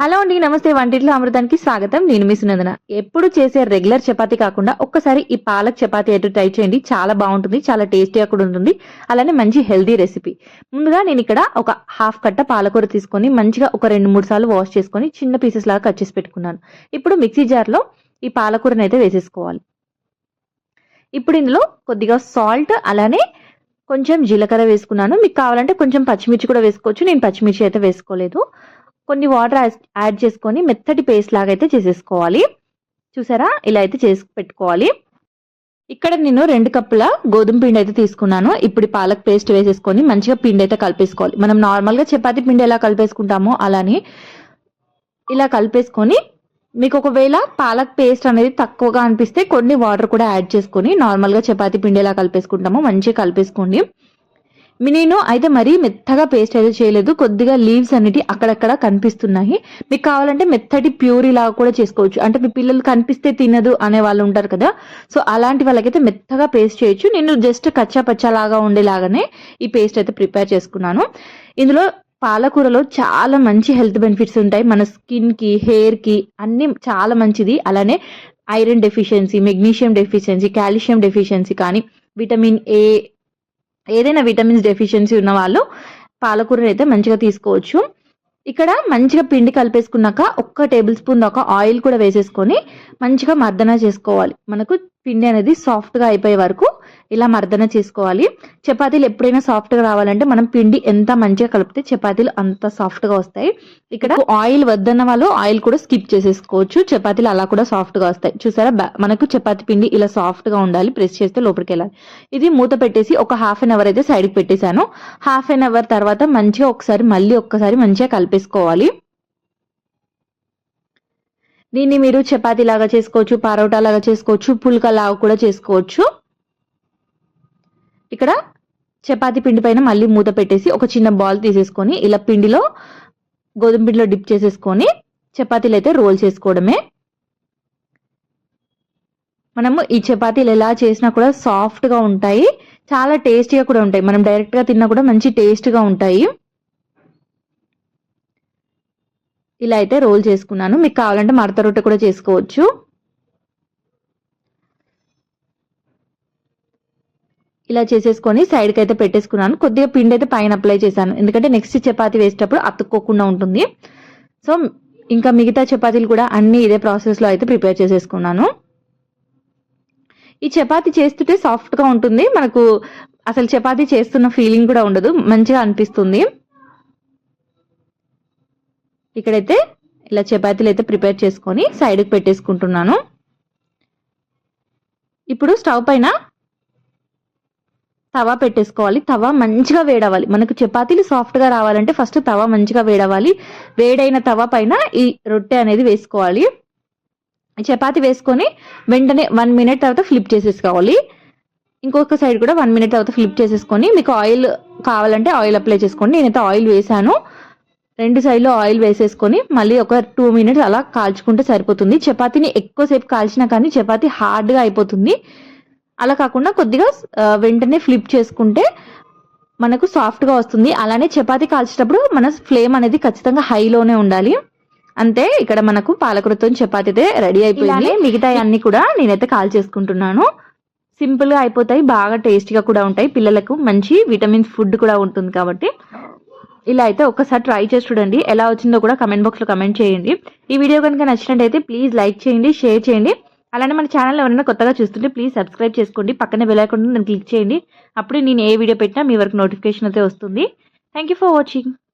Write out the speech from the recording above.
Hello అండి నమస్తే. వంటిట్లో అమృతానికి స్వాగతం. నేను మీ సునందన. ఎప్పుడు చేసే రెగ్యులర్ చపాతి కాకుండా ఒక్కసారి ఈ పాలక్ చపాతి అయితే ట్రై చేయండి. చాలా బాగుంటుంది చాలా టేస్టీగా కూడా ఉంటుంది. అలానే మంచి హెల్దీ రెసిపీ. ముందుగా నేను ఇక్కడ ఒక హాఫ్ కట్ట పాలకూర తీసుకొని మంచిగా ఒక రెండు మూడు సార్లు వాష్ చేసుకొని చిన్న పీసెస్ లాగా కట్ చేసి పెట్టుకున్నాను. ఇప్పుడు మిక్సీ జార్లో ఈ పాలకూరని అయితే వేసేసుకోవాలి. ఇప్పుడు ఇందులో కొద్దిగా సాల్ట్ అలానే కొంచెం జీలకర్ర వేసుకున్నాను. మీకు కావాలంటే కొంచెం పచ్చిమిర్చి కూడా వేసుకోవచ్చు. నేను పచ్చిమిర్చి అయితే వేసుకోలేదు. కొన్ని వాటర్ యాడ్ చేసుకొని మెత్తటి పేస్ట్ లాగా అయితే చేసేసుకోవాలి. చూసారా? ఇలా అయితే చేసి పెట్టుకోవాలి. ఇక్కడ నేను రెండు కప్పుల గోధుమ పిండి అయితే తీసుకున్నాను. ఇప్పుడు పాలక్ పేస్ట్ వేసేసుకొని మంచిగా పిండి అయితే కలిపేసుకోవాలి. మనం నార్మల్గా చపాతీ పిండి ఎలా కలిపేసుకుంటామో అలానే ఇలా కలిపేసుకొని మీకు ఒకవేళ పాలక్ పేస్ట్ అనేది తక్కువగా అనిపిస్తే కొన్ని వాటర్ కూడా యాడ్ చేసుకొని నార్మల్గా చపాతీ పిండి ఎలా కలిపేసుకుంటామో మంచిగా కలిపేసుకోండి. నేను అయితే మరీ మెత్తగా పేస్ట్ అయితే చేయలేదు. కొద్దిగా లీవ్స్ అనేటి అక్కడక్కడ కనిపిస్తున్నాయి. మీకు కావాలంటే మెత్తటి ప్యూరీ లాగా కూడా చేసుకోవచ్చు. అంటే మీ పిల్లలు కనిపిస్తే తినదు అనే వాళ్ళు ఉంటారు కదా. సో అలాంటి వాళ్ళకైతే మెత్తగా పేస్ట్ చేయొచ్చు. నేను జస్ట్ కచ్చా పచ్చా లాగా ఉండేలాగానే ఈ పేస్ట్ అయితే ప్రిపేర్ చేసుకున్నాను. ఇందులో పాలకూరలో చాలా మంచి హెల్త్ బెనిఫిట్స్ ఉంటాయి. మన స్కిన్కి హెయిర్కి అన్ని చాలా మంచిది. అలానే iron deficiency magnesium deficiency calcium deficiency కానీ విటమిన్ ఏ ఏదైనా విటమిన్స్ డెఫిషియన్సీ ఉన్న వాళ్ళు పాలకూరని అయితే మంచిగా తీసుకోవచ్చు. ఇక్కడ మంచిగా పిండి కలిపేసుకున్నాక ఒక్క టేబుల్ స్పూన్ దాకా ఆయిల్ కూడా వేసేసుకొని మంచిగా మర్దన చేసుకోవాలి. మనకు పిండి అనేది సాఫ్ట్గా అయిపోయే వరకు ఇలా మర్దన చేసుకోవాలి. చపాతీలు ఎప్పుడైనా సాఫ్ట్గా రావాలంటే మనం పిండి ఎంత మంచిగా కలిపితే చపాతీలు అంత సాఫ్ట్గా వస్తాయి. ఇక్కడ ఆయిల్ వద్దన్న వాళ్ళు ఆయిల్ కూడా స్కిప్ చేసేసుకోవచ్చు. చపాతీలు అలా కూడా సాఫ్ట్గా వస్తాయి. చూసారా? మనకు చపాతీ పిండి ఇలా సాఫ్ట్గా ఉండాలి. ప్రెస్ చేస్తే లోపలికి వెళ్ళాలి. ఇది మూత పెట్టేసి ఒక హాఫ్ అన్ అవర్ అయితే సైడ్కి పెట్టేశాను. హాఫ్ అన్ అవర్ తర్వాత మంచిగా ఒకసారి మళ్ళీ ఒక్కసారి మంచిగా కలిపేసుకోవాలి. దీన్ని మీరు చపాతీ లాగా చేసుకోవచ్చు పరోటా లాగా చేసుకోవచ్చు పుల్కా లాగా కూడా చేసుకోవచ్చు. ఇక్కడ చపాతీ పిండి పైన మళ్ళీ మూత పెట్టేసి ఒక చిన్న బాల్ తీసేసుకొని ఇలా పిండిలో గోధుమ పిండిలో డిప్ చేసేసుకొని చపాతీలు అయితే రోల్ చేసుకోవడమే. మనము ఈ చపాతీలు ఎలా చేసినా కూడా సాఫ్ట్గా ఉంటాయి. చాలా టేస్టీగా కూడా ఉంటాయి. మనం డైరెక్ట్గా తిన్నా కూడా మంచి టేస్ట్గా ఉంటాయి. ఇలా అయితే రోల్ చేసుకున్నాను. మీకు కావాలంటే మడత రొట్టె కూడా చేసుకోవచ్చు. ఇలా చేసేసుకొని సైడ్కి అయితే పెట్టేసుకున్నాను. కొద్దిగా పిండి అయితే పైన అప్లై చేశాను. ఎందుకంటే నెక్స్ట్ చపాతి వేసేటప్పుడు అతుక్కోకుండా ఉంటుంది. సో ఇంకా మిగతా చపాతీలు కూడా అన్ని ఇదే ప్రాసెస్లో అయితే ప్రిపేర్ చేసేసుకున్నాను. ఈ చపాతీ చేస్తుంటే సాఫ్ట్గా ఉంటుంది. మనకు అసలు చపాతీ చేస్తున్న ఫీలింగ్ కూడా ఉండదు. మంచిగా అనిపిస్తుంది. ఇక్కడైతే ఇలా చపాతీలు అయితే ప్రిపేర్ చేసుకొని సైడ్కి పెట్టేసుకుంటున్నాను. ఇప్పుడు స్టవ్ పైన తవా పెట్టేసుకోవాలి. తవా మంచిగా వేడవాలి మనకు చపాతీలు సాఫ్ట్గా రావాలంటే ఫస్ట్ తవా మంచిగా వేడవాలి వేడైన తవా పైన ఈ రొట్టె అనేది వేసుకోవాలి. చపాతీ వేసుకొని వెంటనే వన్ మినిట్ తర్వాత ఫ్లిప్ చేసేసుకోవాలి. ఇంకొక సైడ్ కూడా వన్ మినిట్ తర్వాత ఫ్లిప్ చేసేసుకొని మీకు ఆయిల్ కావాలంటే ఆయిల్ అప్లై చేసుకోండి. నేనైతే ఆయిల్ వేసాను రెండు సైడ్లో ఆయిల్ వేసేసుకొని మళ్ళీ ఒక టూ మినిట్స్ అలా కాల్చుకుంటే సరిపోతుంది. చపాతీని ఎక్కువసేపు కాల్చినా కానీ చపాతీ హార్డ్గా అయిపోతుంది. అలా కాకుండా కొద్దిగా వెంటనే ఫ్లిప్ చేసుకుంటే మనకు సాఫ్ట్గా వస్తుంది. అలానే చపాతీ కాల్చేటప్పుడు మన ఫ్లేమ్ అనేది ఖచ్చితంగా హైలోనే ఉండాలి. అంతే ఇక్కడ మనకు పాలకూరతో చపాతీ అయితే రెడీ అయిపోయింది మిగతా అన్ని కూడా నేనైతే కాల్ చేసుకుంటున్నాను. సింపుల్గా అయిపోతాయి బాగా టేస్టీగా కూడా ఉంటాయి. పిల్లలకు మంచి విటమిన్స్ ఫుడ్ కూడా ఉంటుంది కాబట్టి. ఇలా అయితే ఒక్కసారి ట్రై చేసి చూడండి. ఎలా వచ్చిందో కూడా కమెంట్ బాక్స్లో కమెంట్ చేయండి. ఈ వీడియో కనుక నచ్చినట్టయితే ప్లీజ్ లైక్ చేయండి షేర్ చేయండి. అలానే మన ఛానల్ ఎవరైనా కొత్తగా చూస్తుంటే ప్లీజ్ సబ్స్క్రైబ్ చేసుకోండి. పక్కన వెళ్ళకుండా బెల్ క్లిక్ చేయండి. అప్పుడు నేను ఏ వీడియో పెట్టినా మీ వరకు నోటిఫికేషన్ అయితే వస్తుంది. Thank for watching